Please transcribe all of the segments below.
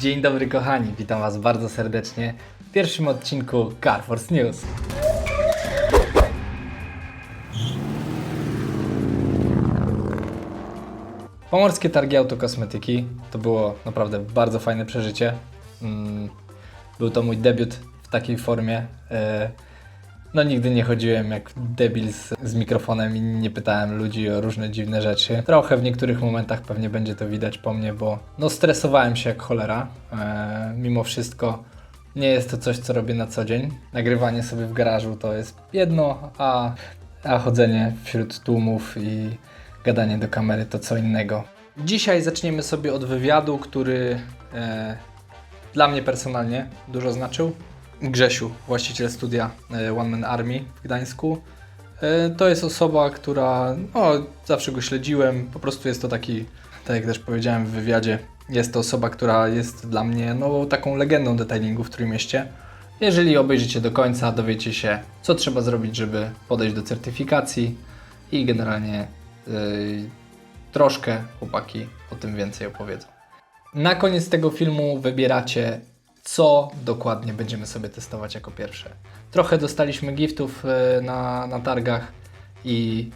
Dzień dobry kochani, witam Was bardzo serdecznie w pierwszym odcinku Carforce News. Pomorskie targi autokosmetyki to było naprawdę bardzo fajne przeżycie. Mm, Był to mój debiut w takiej formie. No nigdy nie chodziłem jak debil z, z mikrofonem i nie pytałem ludzi o różne dziwne rzeczy. Trochę w niektórych momentach pewnie będzie to widać po mnie, bo no stresowałem się jak cholera. E, mimo wszystko nie jest to coś, co robię na co dzień. Nagrywanie sobie w garażu to jest jedno, a, a chodzenie wśród tłumów i gadanie do kamery to co innego. Dzisiaj zaczniemy sobie od wywiadu, który e, dla mnie personalnie dużo znaczył. Grzesiu, właściciel studia e, One Man Army w Gdańsku. E, To jest osoba, która, no, zawsze go śledziłem, po prostu jest to taki, tak jak też powiedziałem w wywiadzie, jest to osoba, która jest dla mnie no, taką legendą detailingu w Trójmieście. Jeżeli obejrzycie do końca, dowiecie się, co trzeba zrobić, żeby podejść do certyfikacji i generalnie yy, troszkę chłopaki o tym więcej opowiedzą. Na koniec tego filmu wybieracie, co dokładnie będziemy sobie testować jako pierwsze. Trochę dostaliśmy giftów e, na, na targach i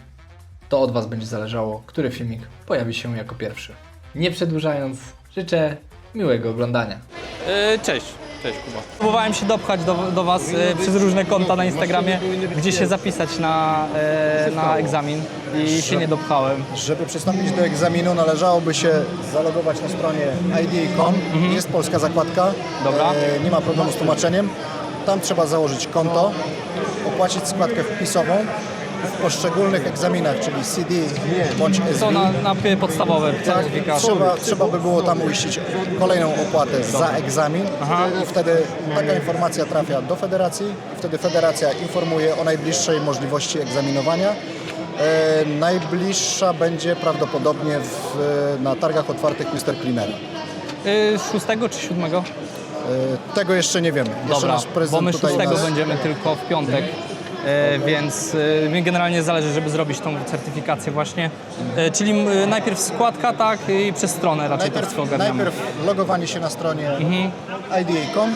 to od Was będzie zależało, który filmik pojawi się jako pierwszy. Nie przedłużając, życzę miłego oglądania. E, Cześć, cześć Kuba. Próbowałem się dopchać do, do Was e, przez różne konta na Instagramie, gdzie się zapisać na, e, na egzamin i się nie dopchałem. Żeby przystąpić do egzaminu należałoby się zalogować na stronie ID.com. Jest polska zakładka. Mhm. Dobra. E, nie ma problemu z tłumaczeniem. Tam trzeba założyć konto, opłacić składkę wpisową w poszczególnych egzaminach, czyli CD bądź SV. To na, na podstawowe Tak, trzeba, trzeba by było tam uiścić kolejną opłatę za egzamin i wtedy taka informacja trafia do federacji i wtedy federacja informuje o najbliższej możliwości egzaminowania. E, najbliższa będzie prawdopodobnie w, na targach otwartych Mr. Cleanera. E, Szóstego czy siódmego? E, tego jeszcze nie wiemy. Jeszcze Dobra, nasz prezydent bo my tutaj szóstego nas- będziemy tylko w piątek. E, więc e, mi generalnie zależy, żeby zrobić tą certyfikację właśnie. E, czyli najpierw składka, tak, i przez stronę raczej to Najpierw, wszystko ogarniamy. najpierw logowanie się na stronie Mhm. IDA.com.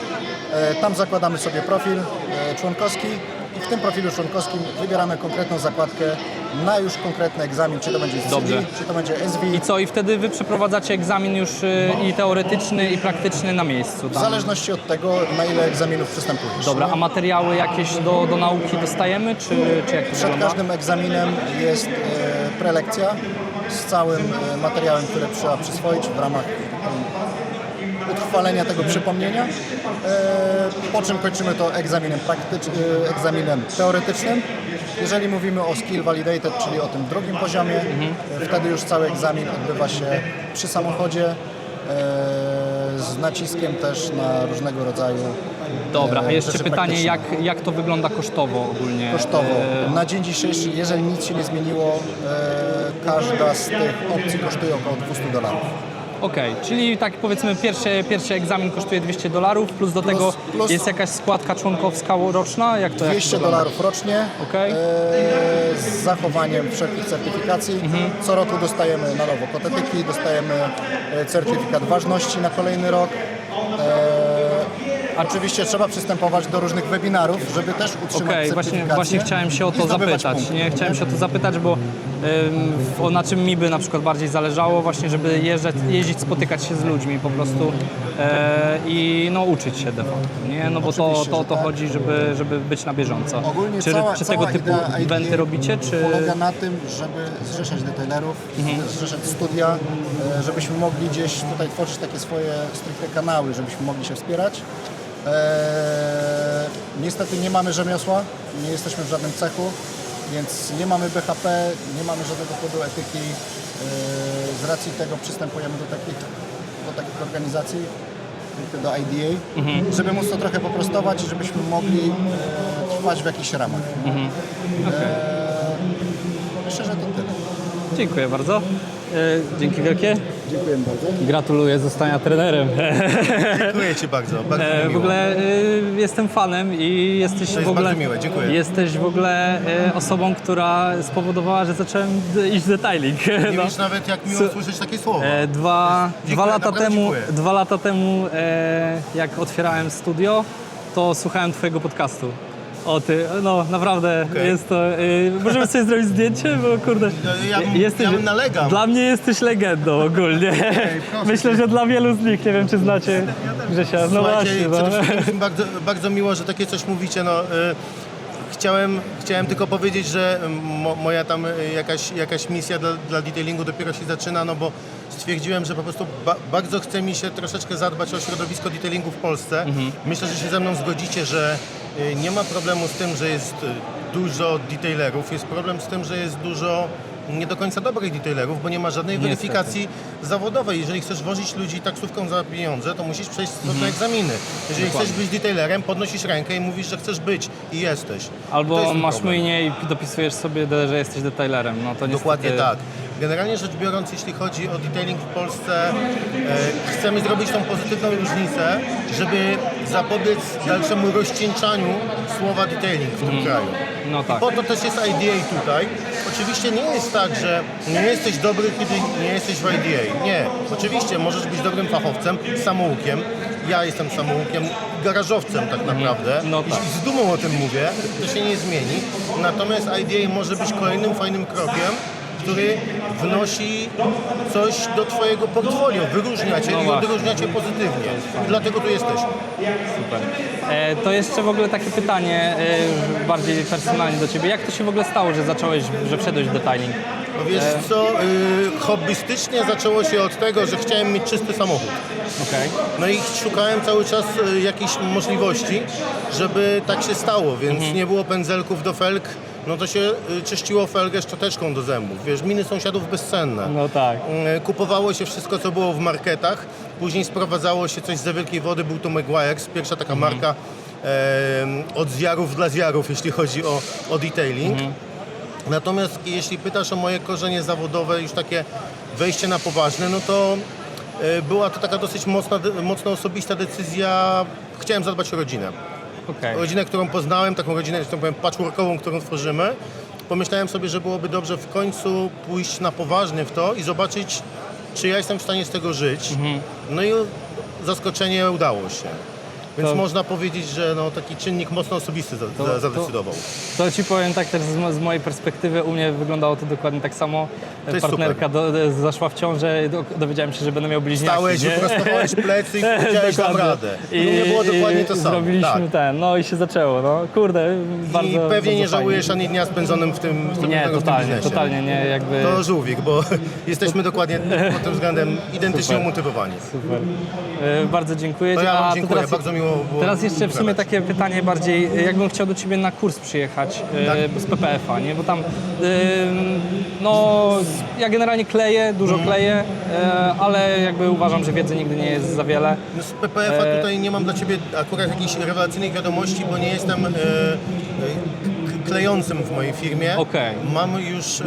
Tam zakładamy sobie profil członkowski i w tym profilu członkowskim wybieramy konkretną zakładkę na już konkretny egzamin, czy to będzie CD, Dobrze. czy to będzie SV. I co, i wtedy wy przeprowadzacie egzamin już y, i teoretyczny, i praktyczny na miejscu, W zależności od tego, na ile egzaminów przystępujesz. Dobra, nie? a materiały jakieś do, do nauki dostajemy, czy, czy jak to Przed wygląda? każdym egzaminem jest e, prelekcja z całym e, materiałem, który trzeba przyswoić w ramach e, utrwalenia tego przypomnienia, e, po czym kończymy to egzaminem, praktycz, e, egzaminem teoretycznym. Jeżeli mówimy o skill validated, czyli o tym drugim poziomie, e, wtedy już cały egzamin odbywa się przy samochodzie, z naciskiem też na różnego rodzaju Dobra, a jeszcze pytanie, jak, jak to wygląda kosztowo ogólnie? kosztowo. Na dzień dzisiejszy, jeżeli nic się nie zmieniło, każda z tych opcji kosztuje około 200 dolarów. Okej, czyli tak powiedzmy pierwszy, pierwszy egzamin kosztuje 200 dolarów, plus do tego plus- jest jakaś składka członkowska roczna? Jak to, jak to 200 wygląda? dolarów rocznie Okej. e, z zachowaniem wszelkich certyfikacji. Mhm. Co roku dostajemy na nowo kotetyki, dostajemy e, certyfikat ważności na kolejny rok. E, Oczywiście trzeba przystępować do różnych webinarów, żeby też utrzymać Okej, właśnie, certyfikację właśnie chciałem się o to zapytać. punkty, Nie? Chciałem się o to zapytać, bo o, na czym mi by na przykład bardziej zależało, właśnie żeby jeżdżać, jeździć, spotykać się z ludźmi po prostu e, i no, uczyć się de facto, nie? No bo to, to, to tak. chodzi, żeby, żeby być na bieżąco. Ogólnie czy cała, czy tego typu eventy robicie, czy... Polega na tym, żeby zrzeszać detailerów, Mhm. zrzeszać studia, e, żebyśmy mogli gdzieś tutaj tworzyć takie swoje stricte kanały, żebyśmy mogli się wspierać. Eee, niestety nie mamy rzemiosła, nie jesteśmy w żadnym cechu, więc nie mamy BHP, nie mamy żadnego kodu etyki. Eee, z racji tego przystępujemy do takich, do takich organizacji, do IDA, Mhm. żeby móc to trochę poprostować i żebyśmy mogli e, trwać w jakichś ramach. Mhm. Eee, myślę, że to tyle. Dziękuję bardzo. Dzięki wielkie. Dziękuję bardzo. Gratuluję zostania trenerem. Dziękuję Ci bardzo, bardzo E, w ogóle y, jestem fanem i jesteś jest w ogóle bardzo miłe, dziękuję. jesteś w ogóle y, osobą, która spowodowała, że zacząłem iść w detailing. Nie No. wiesz nawet jak miło słyszeć takie słowa. E, dwa, Dziękuję, dwa, lata temu, dziękuję. dwa lata temu, e, jak otwierałem studio, to słuchałem Twojego podcastu. O ty, no naprawdę Okej. jest to. E, możemy sobie zrobić zdjęcie, bo kurde. No, ja bym- ja bym nalegał. Dla mnie jesteś legendą ogólnie. Myślę, że dla wielu z nich, nie wiem czy znacie Grzesia. No Słuchajcie, właśnie. No. przede wszystkim bardzo, bardzo miło, że takie coś mówicie. No, y, chciałem, chciałem tylko powiedzieć, że mo, moja tam y, jakaś, jakaś misja dla, dla detailingu dopiero się zaczyna, no bo stwierdziłem, że po prostu ba, bardzo chce mi się troszeczkę zadbać o środowisko detailingu w Polsce. Mhm. Myślę, że się ze mną zgodzicie, że y, nie ma problemu z tym, że jest y, dużo detailerów. Jest problem z tym, że jest dużo nie do końca dobrych detailerów, bo nie ma żadnej Niestety. weryfikacji zawodowej. Jeżeli chcesz wozić ludzi taksówką za pieniądze, to musisz przejść pewne egzaminy. Jeżeli Dokładnie. chcesz być detailerem, podnosisz rękę i mówisz, że chcesz być i jesteś. Albo masz problem. i dopisujesz sobie, że jesteś detailerem. No to niestety... Dokładnie tak. Generalnie rzecz biorąc, jeśli chodzi o detailing w Polsce, e, chcemy zrobić tą pozytywną różnicę, żeby zapobiec dalszemu rozcieńczaniu słowa detailing w tym kraju. No tak. Po to też jest IDA tutaj. Oczywiście nie jest tak, że nie jesteś dobry, kiedy nie jesteś w IDA. Nie. Oczywiście możesz być dobrym fachowcem, samoukiem. Ja jestem samoukiem, garażowcem tak naprawdę. No tak. I z dumą o tym mówię, to się nie zmieni. Natomiast IDA może być kolejnym fajnym krokiem, który wnosi coś do Twojego portfolio, wyróżnia Cię No i właśnie. odróżnia Cię pozytywnie. Dlatego tu jesteśmy. Super. E, to jeszcze w ogóle takie pytanie e, bardziej personalnie do Ciebie. Jak to się w ogóle stało, że zacząłeś, że wszedłeś w detailing? No Wiesz co, y, hobbystycznie zaczęło się od tego, że chciałem mieć czysty samochód. Okej. No i szukałem cały czas y, jakichś możliwości, żeby tak się stało, więc Mhm. nie było pędzelków do felg, no to się y, czyściło felgę szczoteczką do zębów. Wiesz, miny sąsiadów bezcenne. No tak. Y, Kupowało się wszystko, co było w marketach, później sprowadzało się coś z wielkiej wody, był to Maguire's, pierwsza taka Mhm. marka em, od zjarów dla zjarów, jeśli chodzi o, o detailing. Mhm. Natomiast jeśli pytasz o moje korzenie zawodowe, już takie wejście na poważne, no to e, była to taka dosyć mocna, mocno osobista decyzja. Chciałem zadbać o rodzinę. Okej. Rodzinę, którą poznałem, taką rodzinę, że tak powiem, patchworkową, którą tworzymy. Pomyślałem sobie, że byłoby dobrze w końcu pójść na poważnie w to i zobaczyć, czy ja jestem w stanie z tego żyć. No i zaskoczenie udało się. Więc To- można powiedzieć, że no, taki czynnik mocno osobisty za, To- za, to- zadecydował. To Ci powiem tak też z, z mojej perspektywy, u mnie wyglądało to dokładnie tak samo. To Partnerka do, zaszła w ciążę, do, dowiedziałem się, że będę miał bliźniaki. Stałeś, wyprostowałeś plecy i powiedziałeś, dam radę. I u mnie było dokładnie to samo. Zrobiliśmy Tak. ten, no i się zaczęło, no kurde, bardzo I pewnie bardzo nie fajnie. żałujesz ani dnia spędzonym w tym, w tym, Nie, w tym totalnie, biznesie. totalnie nie, jakby... To żółwik, bo jesteśmy dokładnie pod tym względem identycznie Super. umotywowani. Super. E, bardzo dziękuję To ja wam dziękuję, teraz, bardzo miło było Teraz jeszcze w sumie takie pytanie bardziej, jakbym chciał do Ciebie na kurs przyjechać e, Tak. z PPF-a, nie? Bo tam, no, ja generalnie kleję, dużo Mhm. kleję, e, ale jakby uważam, że wiedzy nigdy nie jest za wiele. No z PPF-a E, tutaj nie mam dla Ciebie akurat jakichś rewelacyjnych wiadomości, bo nie jestem klejącym w mojej firmie. Okej. Mam już e,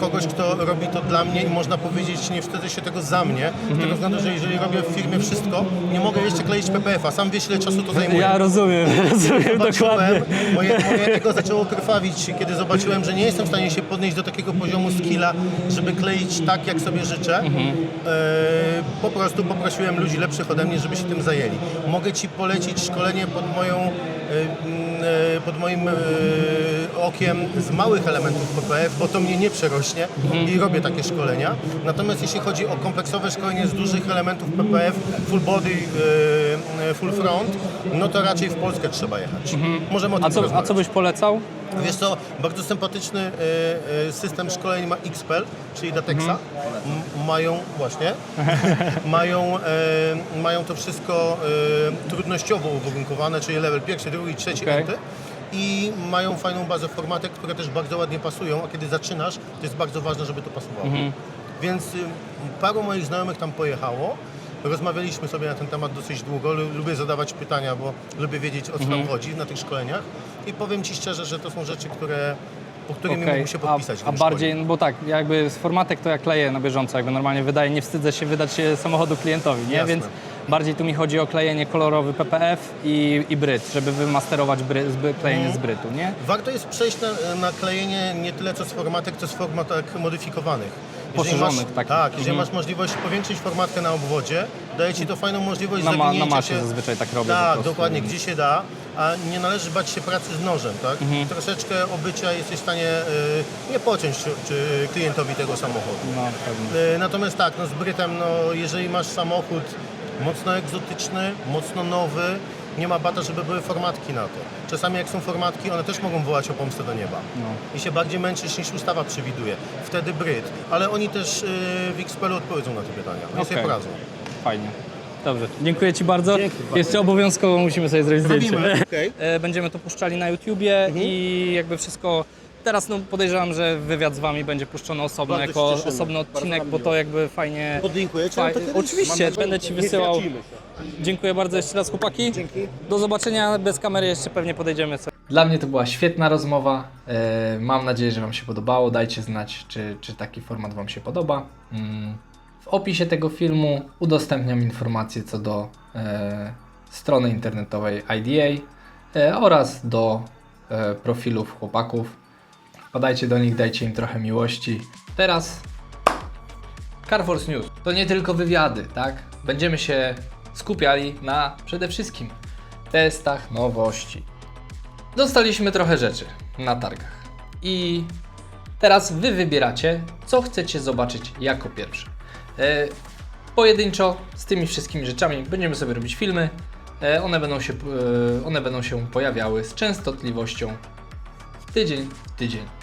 kogoś, kto robi to dla mnie i można powiedzieć, nie wstydzę się tego za mnie, Mhm. z tego względu, że jeżeli robię w firmie wszystko, nie mogę jeszcze kleić PPF-a. Sam wiesz, ile czasu to zajmuje. Ja rozumiem, rozumiem dokładnie. Moje, moje ego zaczęło krwawić, kiedy zobaczyłem, że nie jestem w stanie się podnieść do takiego poziomu skilla, żeby kleić tak, jak sobie życzę. Mhm. E, po prostu poprosiłem ludzi lepszych ode mnie, żeby się tym zajęli. Mogę Ci polecić szkolenie pod moją e, e, pod moim okiem z małych elementów PPF, bo to mnie nie przerośnie Mhm. i robię takie szkolenia. Natomiast jeśli chodzi o kompleksowe szkolenie z dużych elementów PPF, full body, e, e, full front, no to raczej w Polskę trzeba jechać. Możemy o tym Mhm. A co, a co byś polecał? Wiesz co, bardzo sympatyczny system szkoleń ma XPEL, czyli Datexa. Mhm. Mają, właśnie, mają, mają to wszystko trudnościowo uwarunkowane, czyli level pierwszy, drugi, trzeci, Okej. enty. I mają fajną bazę formatek, które też bardzo ładnie pasują, a kiedy zaczynasz, to jest bardzo ważne, żeby to pasowało. Mhm. Więc y, paru moich znajomych tam pojechało. Rozmawialiśmy sobie na ten temat dosyć długo. Lu- Lubię zadawać pytania, bo lubię wiedzieć o co Mhm. nam chodzi na tych szkoleniach. I powiem Ci szczerze, że to są rzeczy, które po którymi Okej, mógłbym się podpisać. A, a bardziej, no bo tak, jakby z formatek to ja kleję na bieżąco, jakby normalnie wydaje, nie wstydzę się wydać samochodu klientowi, nie? Jasne. Więc bardziej tu mi chodzi o klejenie kolorowy PPF i, i bryt, żeby wymasterować bry, zby, klejenie Mhm. z brytu, nie? Warto jest przejść na, na klejenie nie tyle co z formatek, co z formatek modyfikowanych. Poszerzonych masz, takich. Tak, jeżeli Mhm. masz możliwość powiększyć formatkę na obwodzie, daje Ci to fajną możliwość Na, ma, na masie się... zazwyczaj tak robię. Tak, prostu. dokładnie, gdzie się da, a nie należy bać się pracy z nożem, tak? Mhm. Troszeczkę obycia jesteś w stanie y, nie pociąć klientowi tego samochodu. No, pewnie. Y, Natomiast tak, no z Brytem, no, jeżeli masz samochód mocno egzotyczny, mocno nowy, nie ma bata, żeby były formatki na to. Czasami jak są formatki, one też mogą wołać o pomstę do nieba. No. I się bardziej męczysz niż ustawa przewiduje. Wtedy Bryt. Ale oni też y, w Xpelu odpowiedzą na te pytania. Oni sobie Okej. poradzą. Fajnie. Dobrze, dziękuję Ci bardzo. Jeszcze obowiązkowo musimy sobie zrobić zdjęcie. Okej. E, Będziemy to puszczali na YouTubie Mhm. i jakby wszystko. Teraz no, podejrzewam, że wywiad z Wami będzie puszczony osobno, Bardzo jako cieszymy. osobny odcinek, bo to jakby fajnie. Podlinkujecie? Faj... No to kiedyś Oczywiście, będę Ci wysyłał. się. Dziękuję bardzo jeszcze raz chłopaki. Dzięki. Do zobaczenia bez kamery jeszcze pewnie podejdziemy sobie. Dla mnie to była świetna rozmowa. E, Mam nadzieję, że Wam się podobało. Dajcie znać, czy, czy taki format Wam się podoba. Mm, W opisie tego filmu udostępniam informacje co do e, strony internetowej IDA e, oraz do e, profilów chłopaków. Wpadajcie do nich, dajcie im trochę miłości. Teraz CarForce News. To nie tylko wywiady, tak? Będziemy się skupiali na przede wszystkim testach nowości. Dostaliśmy trochę rzeczy na targach. I teraz Wy wybieracie, co chcecie zobaczyć jako pierwsze. E, pojedynczo z tymi wszystkimi rzeczami będziemy sobie robić filmy. E, one, będą się, e, one będą się pojawiały z częstotliwością tydzień w tydzień.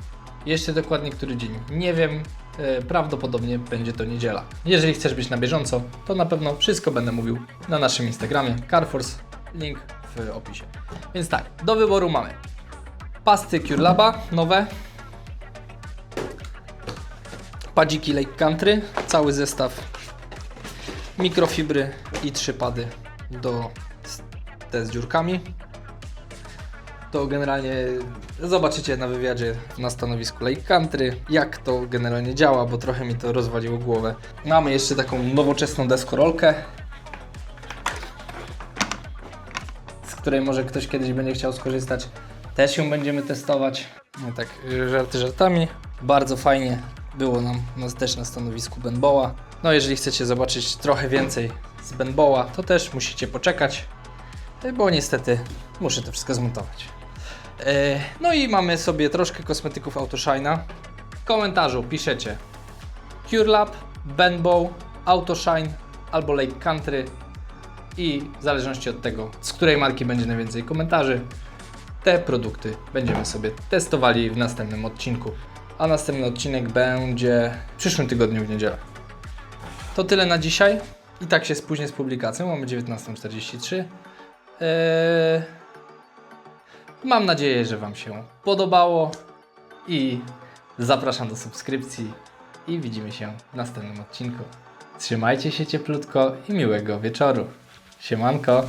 Jeszcze dokładnie który dzień nie wiem. E, prawdopodobnie będzie to niedziela. Jeżeli chcesz być na bieżąco, to na pewno wszystko będę mówił na naszym Instagramie CarForce. Link w opisie. Więc tak, do wyboru mamy pasty CureLaba nowe, padziki Lake Country, cały zestaw mikrofibry i trzy pady do te z dziurkami. To generalnie zobaczycie na wywiadzie na stanowisku Lake Country, jak to generalnie działa, bo trochę mi to rozwaliło głowę. Mamy jeszcze taką nowoczesną deskorolkę, z której może ktoś kiedyś będzie chciał skorzystać. Też ją będziemy testować. No tak, żarty żartami. Bardzo fajnie było nam nas też na stanowisku Benboła. No jeżeli chcecie zobaczyć trochę więcej z Benboła, to też musicie poczekać, bo niestety muszę to wszystko zmontować. E, No i mamy sobie troszkę kosmetyków Autoshine'a. W komentarzu piszecie CureLab, Benbow, Autoshine albo Lake Country i w zależności od tego, z której marki będzie najwięcej komentarzy, te produkty będziemy sobie testowali w następnym odcinku. A następny odcinek będzie w przyszłym tygodniu w niedzielę. To tyle na dzisiaj. I tak się spóźnię z publikacją, mamy 19.43. Eee... Mam nadzieję, że Wam się podobało i zapraszam do subskrypcji i widzimy się w następnym odcinku. Trzymajcie się cieplutko i miłego wieczoru. Siemanko!